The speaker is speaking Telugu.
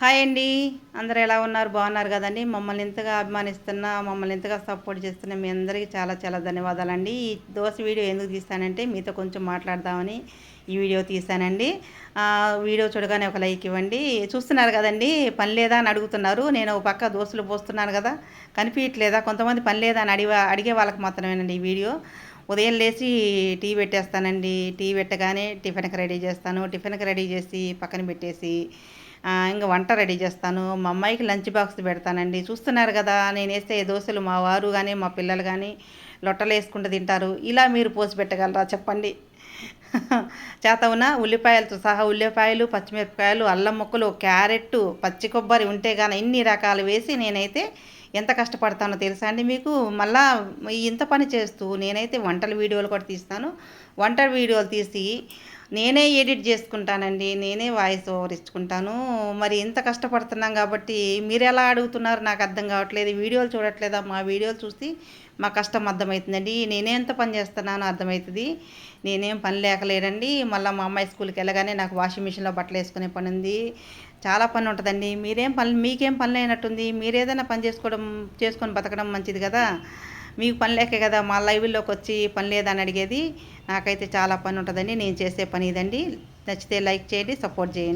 హాయ్ అండి. అందరూ ఎలా ఉన్నారు? బాగున్నారు కదండి. మమ్మల్ని ఇంతగా అభిమానిస్తున్న మమ్మల్ని ఇంతగా సపోర్ట్ చేస్తున్న మీ అందరికీ చాలా చాలా ధన్యవాదాలండి. ఈ దోశ వీడియో ఎందుకు తీస్తానంటే మీతో కొంచెం మాట్లాడదామని ఈ వీడియో తీసానండి. వీడియో చూడగానే ఒక లైక్ ఇవ్వండి. చూస్తున్నారు కదండి పని లేదా అని అడుగుతున్నారు. నేను ఒక పక్క దోశలు పోస్తున్నాను కదా కనిపించట్లేదా కొంతమంది పని లేదా అని అడిగే అడిగే వాళ్ళకి మాత్రమేనండి ఈ వీడియో. ఉదయం లేచి టీ పెట్టేస్తానండి. టీ పెట్టగానే టిఫిన్కి రెడీ చేస్తాను. టిఫిన్కి రెడీ చేసి పక్కన పెట్టేసి ఇంకా వంట రెడీ చేస్తాను. మా అమ్మాయికి లంచ్ బాక్స్ పెడతానండి. చూస్తున్నారు కదా నేను వేస్తే దోశలు మా వారు కానీ మా పిల్లలు కానీ లొట్టలు వేసుకుంటూ తింటారు. ఇలా మీరు పోసి పెట్టగలరా చెప్పండి. చేత ఉన్న ఉల్లిపాయలతో సహా ఉల్లిపాయలు పచ్చిమిరపకాయలు అల్లం ముక్కలు క్యారెట్ పచ్చి కొబ్బరి ఉంటే కానీ ఇన్ని రకాలు వేసి నేనైతే ఎంత కష్టపడతానో తెలుసా అండి మీకు? మళ్ళా ఇంత పని చేస్తూ నేనైతే వంటల వీడియోలు కూడా తీస్తాను. వంట వీడియోలు తీసి నేనే ఎడిట్ చేసుకుంటానండి నేనే వాయిస్ ఓవర్ ఇచ్చుకుంటాను. మరి ఇంత కష్టపడుతున్నాం కాబట్టి మీరు ఎలా అడుగుతున్నారు నాకు అర్థం కావట్లేదు. వీడియోలు చూడట్లేదా? మా వీడియోలు చూసి మా కష్టం అర్థమవుతుందండి. నేనే ఎంత పని చేస్తున్నానో అర్థమవుతుంది. నేనేం పని లేకలేదండి మళ్ళీ మా అమ్మాయి స్కూల్కి వెళ్ళగానే నాకు వాషింగ్ మిషన్లో బట్టలు వేసుకునే పని ఉంది. చాలా పని ఉంటుందండి. మీరేం పని మీకేం పని లేనట్టుంది? మీరేదైనా పని చేసుకోవడం చేసుకొని బతకడం మంచిది కదా. మీకు పని లేకే కదా మా లైవ్లోకి వచ్చి పని లేదని అడిగేది నాకైతే చాలా పని ఉంటుందండి నేను చేసే పని ఇదండి. నచ్చితే లైక్ చేయండి సపోర్ట్ చేయండి.